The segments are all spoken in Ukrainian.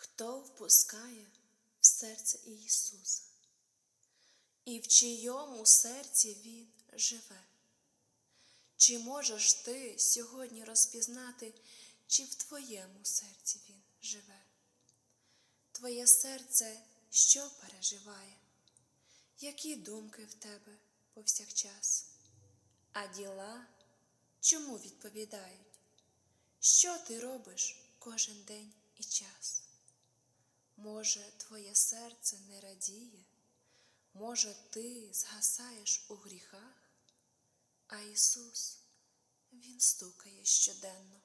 Хто впускає в серце Ісуса, і в чийому серці Він живе? Чи можеш ти сьогодні розпізнати, чи в твоєму серці Він живе? Твоє серце що переживає? Які думки в тебе повсякчас? А діла чому відповідають? Що ти робиш кожен день і час? Може, твоє серце не радіє, може, ти згасаєш у гріхах, а Ісус, Він стукає щоденно.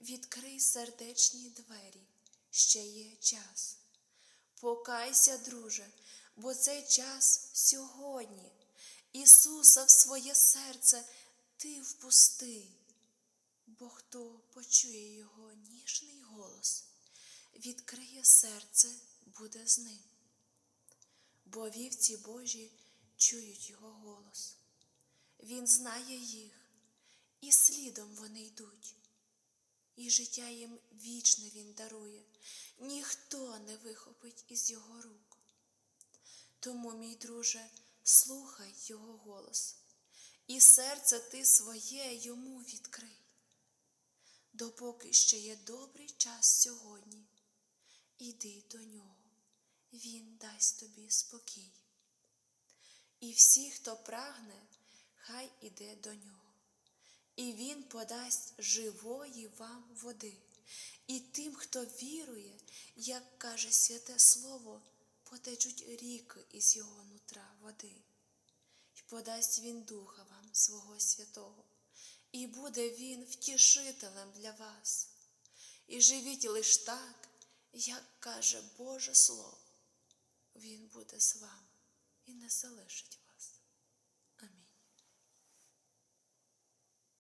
Відкрий сердечні двері, ще є час. Покайся, друже, бо цей час сьогодні. Ісуса в своє серце ти впусти, бо хто почує Його ніжний голос, відкриє серце, буде з ним. Бо вівці Божі чують Його голос. Він знає їх, і слідом вони йдуть, і життя їм вічне Він дарує, ніхто не вихопить із Його рук. Тому, мій друже, слухай Його голос, і серце ти своє йому відкрий, допоки ще є добрий час сьогодні, іди до нього, Він дасть тобі спокій. І всі, хто прагне, хай іде до нього, і Він подасть живої вам води, і тим, хто вірує, як каже святе Слово, потечуть ріки із його нутра води, І подасть Він Духа вам свого святого, і буде Він втішителем для вас. І живіть лиш так, як каже Боже Слово, Він буде з вами і не залишить вас.